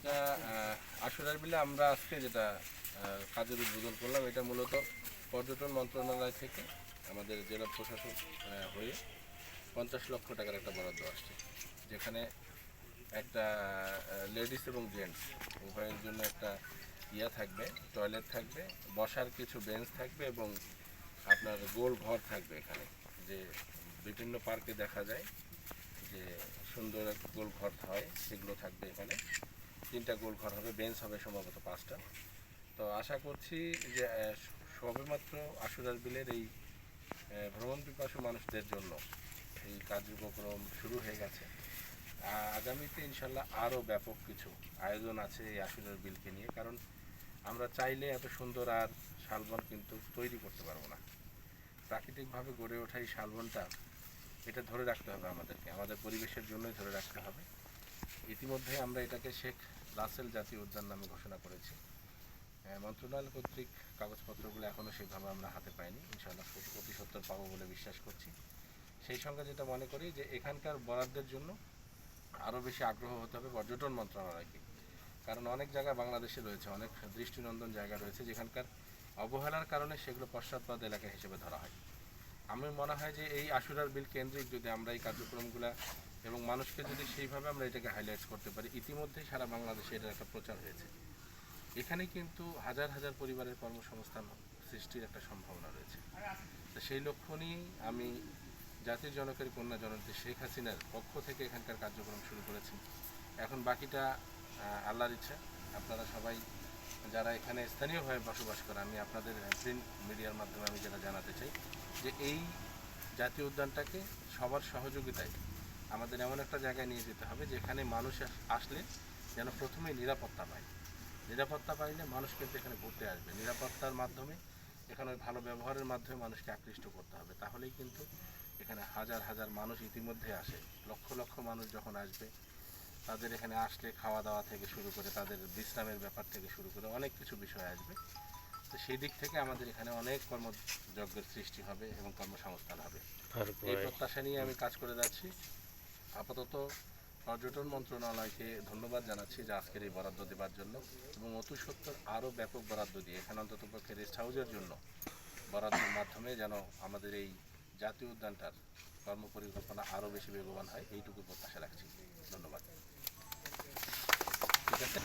এটা আশুরার বিলে আমরা আজকে যেটা কাজের উদ্বোধন করলাম, এটা মূলত পর্যটন মন্ত্রণালয় থেকে আমাদের জেলা প্রশাসক হয়ে পঞ্চাশ লক্ষ টাকার একটা বরাদ্দ আসছে, যেখানে একটা লেডিস এবং জেন্টস, উভয়ের জন্য একটা ইয়া থাকবে, টয়লেট থাকবে, বসার কিছু বেঞ্চ থাকবে এবং আপনার গোল ঘর থাকবে এখানে, যে বিভিন্ন পার্কে দেখা যায়, যে সুন্দর গোল ঘর হয়, সেগুলো থাকবে এখানে। তিনটা গোল ঘর হবে, বেঞ্চ হবে সম্ভবত পাঁচটা। তো আশা করছি যে সবেমাত্র আশুরার বিলের এই ভ্রমণ পিপাসু মানুষদের জন্য এই কার্যক্রম শুরু হয়ে গেছে। আগামীতে ইনশাল্লাহ আরও ব্যাপক কিছু আয়োজন আছে এই আশুরার বিলকে নিয়ে, কারণ আমরা চাইলে এত সুন্দর আর শালবন কিন্তু তৈরি করতে পারব না। প্রাকৃতিকভাবে গড়ে ওঠা এই শালবনটা, এটা ধরে রাখতে হবে আমাদেরকে, আমাদের পরিবেশের জন্যই ধরে রাখতে হবে। ইতিমধ্যে আমরা এটাকে শেখ রাসেল জাতীয় উদ্যান নামে ঘোষণা করেছি। মন্ত্রণালয় কর্তৃক কাগজপত্রগুলো এখনও সেভাবে আমরা হাতে পাইনি। ইনশাআল্লাহ অতি সত্তর পাবো বলে বিশ্বাস করছি। সেই সঙ্গে যেটা মনে করি যে এখানকার বরাদ্দের জন্য আরও বেশি আগ্রহ হতে হবে পর্যটন মন্ত্রণালয়কে। কারণ অনেক জায়গা বাংলাদেশে রয়েছে, অনেক দৃষ্টিনন্দন জায়গা রয়েছে যেখানকার অবহেলার কারণে সেগুলো পশ্চাৎপদ এলাকা হিসেবে ধরা হয়। আমি মনে হয় যে এই আশুরার বিল কেন্দ্রিক যদি আমরা এই কার্যক্রমগুলো এবং মানুষকে যদি সেইভাবে আমরা এটাকে হাইলাইট করতে পারি, ইতিমধ্যেই সারা বাংলাদেশে এটার একটা প্রচার হয়েছে। এখানে কিন্তু হাজার হাজার পরিবারের কর্মসংস্থান সৃষ্টির একটা সম্ভাবনা রয়েছে। তো সেই লক্ষ্য নিয়েই আমি জাতির জনকের কন্যা জননেত্রী শেখ হাসিনার পক্ষ থেকে এখানকার কার্যক্রম শুরু করেছি। এখন বাকিটা আল্লাহর ইচ্ছা। আপনারা সবাই যারা এখানে স্থানীয়ভাবে বসবাস করে, আমি আপনাদের প্রিন্ট মিডিয়ার মাধ্যমে আমি যেটা জানাতে চাই যে এই জাতীয় উদ্যানটাকে সবার সহযোগিতায় আমাদের এমন একটা জায়গায় নিয়ে যেতে হবে যেখানে মানুষ আসলে যেন প্রথমে নিরাপত্তা পায়। নিরাপত্তা পাইলে মানুষ কিন্তু এখানে ঘুরতে আসবে। নিরাপত্তার মাধ্যমে এখানে ওই ভালো ব্যবহারের মাধ্যমে মানুষকে আকৃষ্ট করতে হবে। তাহলেই কিন্তু এখানে হাজার হাজার মানুষ ইতিমধ্যে আসে। লক্ষ লক্ষ মানুষ যখন আসবে তাদের এখানে আসলে খাওয়া দাওয়া থেকে শুরু করে তাদের বিশ্রামের ব্যাপার থেকে শুরু করে অনেক কিছু বিষয় আসবে। তো সেই দিক থেকে আমাদের এখানে অনেক কর্মযজ্ঞের সৃষ্টি হবে এবং কর্মসংস্থান হবে। এই প্রত্যাশা নিয়ে আমি কাজ করে যাচ্ছি। আপাতত পর্যটন মন্ত্রণালয়কে ধন্যবাদ জানাচ্ছি যে আজকের এই বরাদ্দ দেওয়ার জন্য এবং অতি সত্তর আরও ব্যাপক বরাদ্দ দিয়ে এখানে অন্তত পক্ষে রেস্ট হাউসের জন্য বরাদ্দের মাধ্যমে যেন আমাদের এই জাতীয় উদ্যানটার কর্মপরিকল্পনা আরও বেশি বেগবান হয়, এইটুকু প্রত্যাশা রাখছি। ধন্যবাদ। ঠিক আছে?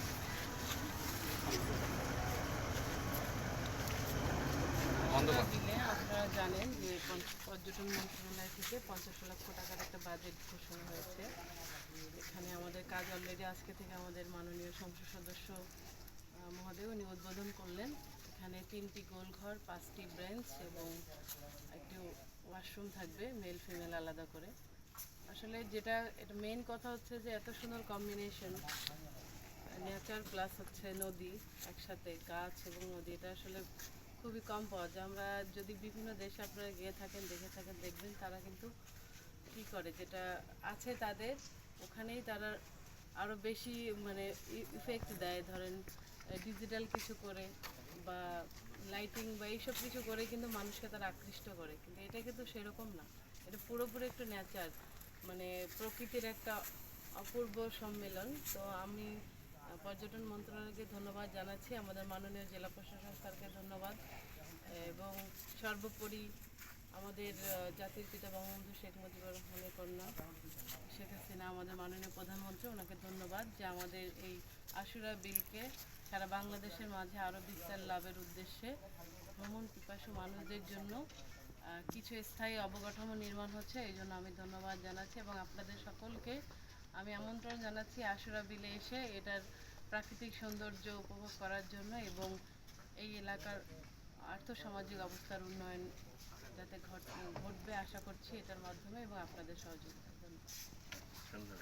আপনারা জানেন যে পর্যটন মন্ত্রণালয় থেকে পঞ্চাশ লক্ষ টাকার একটা বাজেট ঘোষণা হয়েছে। এখানে আমাদের কাজ অলরেডি আজকে থেকে আমাদের মাননীয় সংসদ সদস্য মহোদয়, উনি উদ্বোধন করলেন। এখানে তিনটি গোল ঘর পাঁচটি ব্রেঞ্চ এবং একটি ওয়াশরুম থাকবে মেল ফিমেল আলাদা করে। আসলে যেটা, এটা মেইন কথা হচ্ছে যে এত সুন্দর কম্বিনেশন নেচার প্লাস হচ্ছে নদী একসাথে, গাছ এবং নদী, এটা আসলে খুবই কম পাওয়া যায়। আমরা যদি বিভিন্ন দেশে আপনারা গিয়ে থাকেন, দেখে থাকেন, দেখবেন তারা কিন্তু কি করে? যেটা আছে তাদের, ওখানেই তারা আরও বেশি মানে ইফেক্ট দেয়। ধরেন ডিজিটাল কিছু করে বা লাইটিং বা এইসব কিছু করে কিন্তু মানুষকে তারা আকৃষ্ট করে। কিন্তু এটা কিন্তু সেরকম না। এটা পুরোপুরি একটু নেচার মানে প্রকৃতির একটা অপূর্ব সম্মেলন। তো আমি পর্যটন মন্ত্রণালয়কে ধন্যবাদ জানাচ্ছি, আমাদের মাননীয় জেলা প্রশাসন স্যারকে ধন্যবাদ, এবং সর্বোপরি আমাদের জাতির পিতা বঙ্গবন্ধু শেখ মুজিবুর রহমানের কন্যা, শেখ হাসিনা, আমাদের মাননীয় প্রধানমন্ত্রী, ওনাকে ধন্যবাদ যে আমাদের এই আশুরা বিলকে সারা বাংলাদেশের মাঝে আরও বিস্তার লাভের উদ্দেশ্যে ভ্রমণ পিপাসু মানুষদের জন্য কিছু স্থায়ী অবকাঠামো নির্মাণ হচ্ছে, এই জন্য আমি ধন্যবাদ জানাচ্ছি এবং আপনাদের সকলকে আমি আমন্ত্রণ জানাচ্ছি আশুরা বিলে এসে এটার প্রাকৃতিক সৌন্দর্য উপভোগ করার জন্য এবং এই এলাকার আর্থসামাজিক অবস্থার উন্নয়ন যাতে ঘট- ঘটবে আশা করছি এটার মাধ্যমে এবং আপনাদের সহযোগিতার সুন্দর।